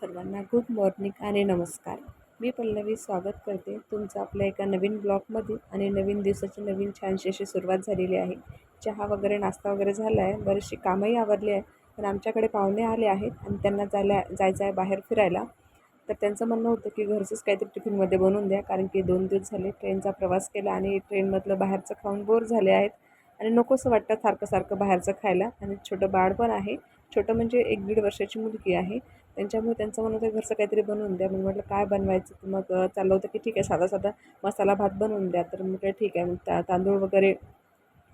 सर्वांना good morning आणि नमस्कार. मी पल्लवी स्वागत करते. तुमचं आपल्या एका नवीन ब्लॉगमध्ये आणि नवीन दिवसाची नवीन छानशी अशी सुरुवात झालेली आहे. चहा वगैरे नाश्ता वगैरे झाला आहे. बरीचशी कामंही आवरली आहे. पण आमच्याकडे पाहुणे आले आहेत आणि त्यांना जायला जायचं आहे बाहेर फिरायला. तर त्यांचं म्हणणं होतं की घरचंच काहीतरी टिफिनमध्ये बनवून द्या. कारण की दोन दिवस झाले ट्रेनचा प्रवास केला आणि ट्रेनमधलं बाहेरचं खाऊन बोर झाले आहेत. आणि नकोसं वाटतं सारखं सारखं बाहेरचं खायला. आणि छोटं बाळ पण आहे. छोटं म्हणजे एक दीड वर्षाची मुलगी आहे. त्यांच्यामुळे त्यांचं म्हणत होतं घरचं काहीतरी बनवून द्या. मग म्हटलं काय बनवायचं? तर मग चाललं होतं की ठीक आहे साधा साधा मसाला भात बनवून द्या. तर म्हटलं ठीक आहे. मग ता तांदूळ वगैरे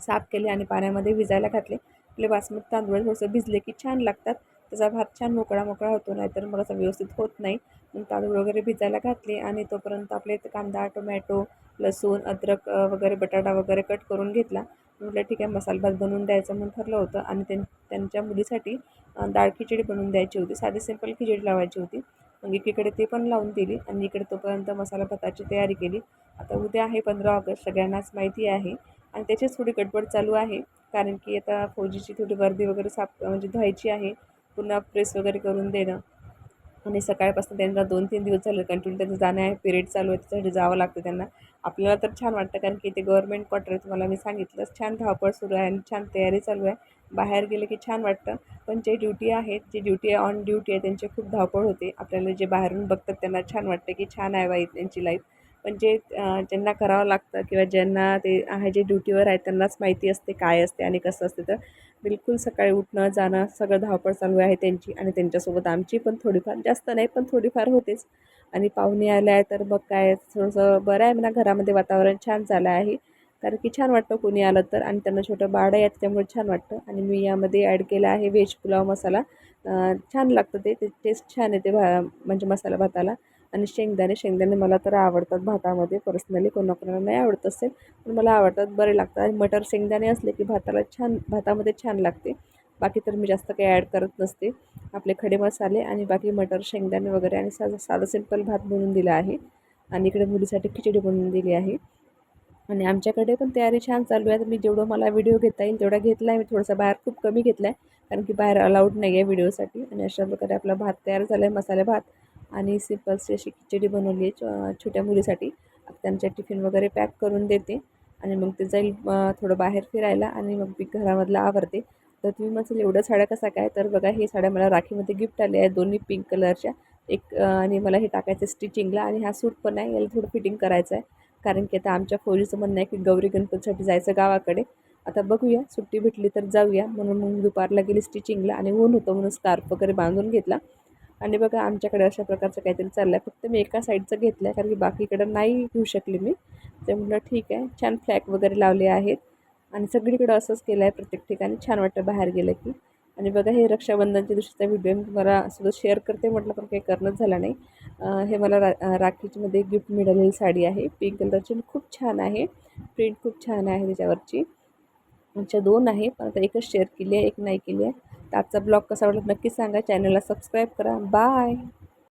साफ केले आणि पाण्यामध्ये भिजायला घातले. आपले बासमती तांदूळ थोडंसं भिजले की छान लागतात. त्याचा भात छान मोकळा मोकळा होतो नाहीतर मग असं व्यवस्थित होत नाही. मग तांदूळ वगैरे भिजायला घातले आणि तोपर्यंत आपले कांदा टोमॅटो लसूण अद्रक वगैरे बटाटा वगैरे कट करून घेतला. म्हटलं ठीक आहे मसाला भात बनवून द्यायचं म्हणून ठरलं होतं आणि त्यां त्यांच्या मुलीसाठी डाळ खिचडी बनवून द्यायची होती. साधी सिंपल खिचडी लावायची होती. मग एकीकडे ते पण लावून दिली आणि इकडे तोपर्यंत मसाला भाताची तयारी केली. आता उद्या आहे पंधरा ऑगस्ट सगळ्यांनाच माहिती आहे. आणि त्याचीच थोडी गडबड चालू आहे कारण की आता फौजीची थोडी वर्दी वगैरे साफ म्हणजे धुवायची आहे. पुन्हा प्रेस वगैरे करून देणं. आणि सकाळपासून त्यांना दोन तीन दिवस झाले कंटिन्यू त्यांचं जाणं आहे. पिरियड चालू आहे. त्याच्यासाठी जावं लागतं त्यांना. आपल्याला तर छान वाटतं कारण की ते गव्हर्मेंट क्वार्टर तुम्हाला मी सांगितलंच छान धावपळ सुरू आहे आणि छान तयारी चालू आहे. बाहेर गेलं की छान वाटतं. पण जे ड्युटी आहेत जे ड्युटी आहे ऑन ड्युटी आहे त्यांची खूप धावपळ होते. आपल्याला जे बाहेरून बघतात त्यांना छान वाटतं की छान आहे बाई त्यांची लाईफ म्हणजे, पण जे ज्यांना करावं लागतं किंवा ज्यांना ते आहे जे ड्युटीवर आहेत त्यांनाच माहिती असते काय असते आणि कसं असते. तर बिलकुल सकाळी उठणं जाणं सगळं धावपळ चालू आहे त्यांची आणि त्यांच्यासोबत आमची पण थोडीफार जास्त नाही पण थोडीफार होतेच. आणि पाहुणे आले आहे तर मग काय थोडंसं बरं आहे म्हणा घरामध्ये वातावरण छान झालं आहे. कारण की छान वाटतं कोणी आलं तर आणि त्यांना छोटं बाळ आहे त्यामुळे छान वाटतं. आणि मी यामध्ये ॲड केला आहे व्हेज पुलाव मसाला. छान लागतं ते ते टेस्ट छान येते भा म्हणजे मसाला भाताला. आणि शेंगदाणे शेंगदाणे मला तर आवडतात भातामध्ये. पर्सनली कोणाकोणाला नाही आवडत असेल पण मला आवडतात बरे लागतात. आणि मटर शेंगदाणे असले की भाताला छान भातामध्ये छान लागते. बाकी तर मी जास्त काही ॲड करत नसते. आपले खडे मसाले आणि बाकी मटर शेंगदाणे वगैरे आणि साधा साधं सिंपल भात बनवून दिला आहे. आणि इकडे मुलीसाठी खिचडी बनवून दिली आहे. आणि आमच्याकडे पण तयारी छान चालू आहे. तर मी जेवढं मला व्हिडिओ घेता येईल तेवढा घेतला आहे. मी थोडासा बाहेर खूप कमी घेतला आहे कारण की बाहेर अलाउड नाही आहे व्हिडिओसाठी आणि अशा प्रकारे आपला भात तयार झाला आहे मसाले भात. आणि सिम्पलची अशी खिचडी बनवली आहे छोट्या मुलीसाठी. त्यांच्या टिफिन वगैरे पॅक करून देते. आणि मग ते जाईल थोडं बाहेर फिरायला आणि मग मी घरामधला आवरते. तर तुम्ही म्हणाल एवढ्या साड्या कसा काय? तर बघा हे साड्या मला राखीमध्ये गिफ्ट आल्या आहेत. दोन्ही पिंक कलरच्या एक आणि मला हे टाकायचं स्टिचिंगला आणि हा सूट पण आहे. याला थोडं फिटिंग करायचं आहे. कारण की आता आमच्या फौजीचं म्हणणं आहे की गौरी गणपतीसाठी जायचं गावाकडे. आता बघूया सुट्टी भेटली तर जाऊया. म्हणून मग दुपारला गेली स्टिचिंगला आणि ऊन होतं म्हणून स्कार्फ वगैरे बांधून घेतला. आणि बघा आमच्याकडे अशा प्रकारचं काहीतरी चाललं आहे फक्त मी एका साईडचं घेतलं आहे कारण की बाकीकडं नाही घेऊ शकले मी. ते म्हटलं ठीक आहे. छान फ्लॅग वगैरे लावले आहेत. आणि सगळीकडं असंच केलं आहे प्रत्येक ठिकाणी. छान वाटतं बाहेर गेलं की. आणि बघा हे रक्षाबंधनच्या दिवशीचा व्हिडिओ मी तुम्हाला सुद्धा शेअर करते म्हटलं पण काही करणंच झालं नाही. हे मला रा राखीचीमध्ये गिफ्ट मिळालेली साडी आहे. पिंक कलरची खूप छान आहे. प्रिंट खूप छान आहे त्याच्यावरची. आमच्या दोन आहे. पण आता एकच शेअर केली आहे एक नाही केली आहे. आजचा ब्लॉग कसा वाटला नक्की सांगा. चॅनलला सबस्क्राईब करा. बाय